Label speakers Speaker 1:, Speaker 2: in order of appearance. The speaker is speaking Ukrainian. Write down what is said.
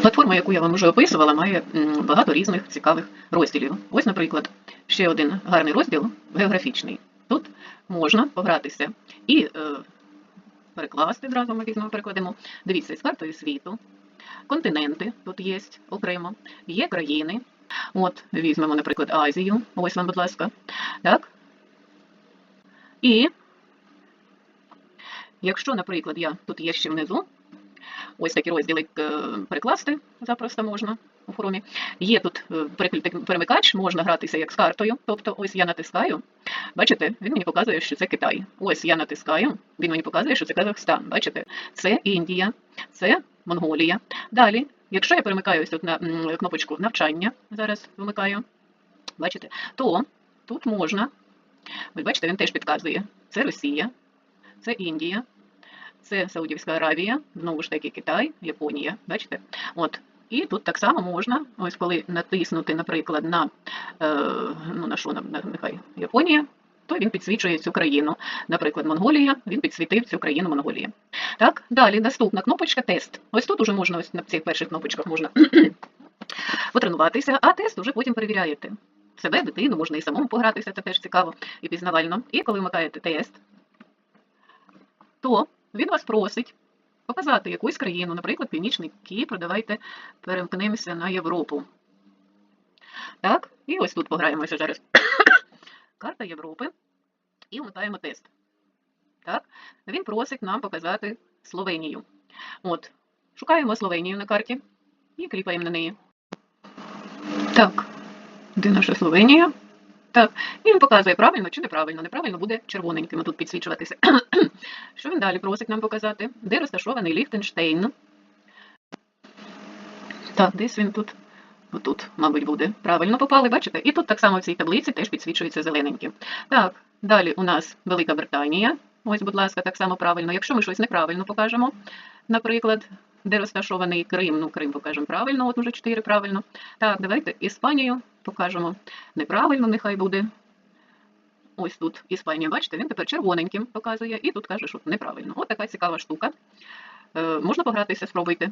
Speaker 1: Платформа, яку я вам вже описувала, має багато різних цікавих розділів. Ось, наприклад, ще один гарний розділ географічний. Тут можна погратися і е, перекласти зразу ми візьмемо, перекладемо. Дивіться, з картою світу, континенти тут є окремо, є країни. От, візьмемо, наприклад, Азію. Ось вам, будь ласка. Так. І якщо, наприклад, я тут є ще внизу, ось такі розділи е, перекласти запросто можна у хромі. Є тут е, перемикач, можна гратися як з картою. Тобто, ось я натискаю. Бачите, він мені показує, що це Китай. Ось я натискаю, він мені показує, що це Казахстан. Бачите, це Індія, це Монголія. Далі, якщо я перемикаю ось тут на кнопочку навчання, зараз вмикаю, бачите, то тут можна, ось бачите, він теж підказує. Це Росія, це Індія, це Саудівська Аравія, знову ж таки Китай, Японія. Бачите? От. І тут так само можна, ось коли натиснути, наприклад, на, е, ну, на що, на, нехай Японія, то він підсвічує цю країну. Наприклад, Монголія, він підсвітив цю країну Монголія. Так, далі наступна кнопочка тест. Ось тут уже можна, ось на цих перших кнопочках можна потренуватися, а тест уже потім перевіряєте. Себе, дитину, можна і самому погратися, це теж цікаво і пізнавально. І коли вмикаєте тест, то він вас просить показати якусь країну, наприклад, Північний Кіпр, давайте перемкнемося на Європу. Так, і ось тут пограємося зараз. Карта Європи. І вмикаємо тест. Так, він просить нам показати Словенію. От, шукаємо Словенію на карті і кліпаємо на неї. Так, де наша Словенія? Так, і він показує правильно чи неправильно. Неправильно буде червоненьким тут підсвічуватися. Що далі просить нам показати? Де розташований Ліхтенштейн? Так, десь він тут. Отут, мабуть, буде. Правильно попали, бачите? І тут так само в цій таблиці теж підсвічується зелененьким. Так, далі у нас Велика Британія. Ось, будь ласка, так само правильно. Якщо ми щось неправильно покажемо, наприклад, де розташований Крим, ну Крим покажемо правильно, от уже 4 правильно. Так, давайте Іспанію покажемо неправильно, нехай буде. Ось тут Іспанія, бачите, він тепер червоненьким показує, і тут каже, що неправильно. От така цікава штука. Е, можна погратися, спробуйте.